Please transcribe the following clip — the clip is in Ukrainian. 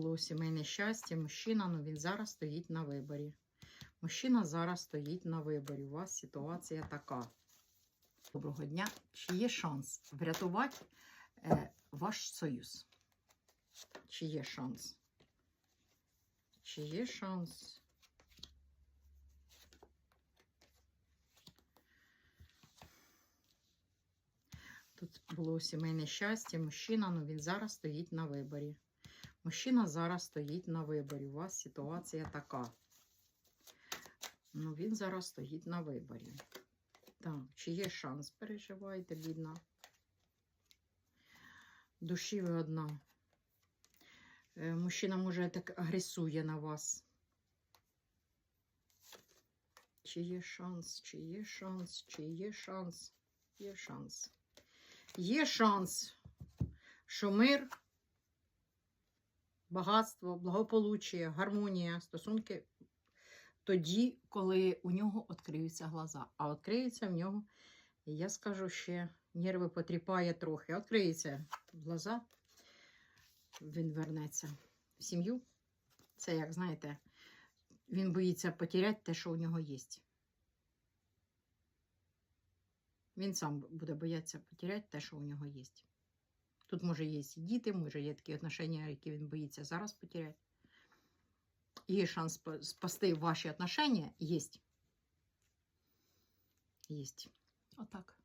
було сімейне щастя. Мужчина, ну він зараз стоїть на виборі. Мужчина зараз стоїть на виборі. У вас ситуація така. Доброго дня. Чи є шанс врятувати е, ваш союз? Чи є шанс? Чи є шанс? Тут було сімейне щастя. Мужчина, ну він зараз стоїть на виборі. Мужчина зараз стоїть на виборі. У вас ситуація така. Ну, він зараз стоїть на виборі. Так, чи є шанс? Переживайте, бідна. Душі ви одна. Е, Мужчина, може, так агресує на вас. Чи є шанс? Чи є шанс? Чи є шанс? Є шанс. Є шанс, що мир, багатство, благополуччя, гармонія, стосунки тоді, коли у нього відкриються глаза. А відкриються в нього, я скажу ще, нерви потріпає трохи. Відкриються глаза, він вернеться в сім'ю. Це, як знаєте, він боїться потеряти те, що у нього є. Він сам буде боятися потеряти те, що у нього є. Тут, може, є і діти, може, є такі отношення, які він боїться зараз потеряти. Є шанс спа- спасти ваші отношення, є. Є. Отак.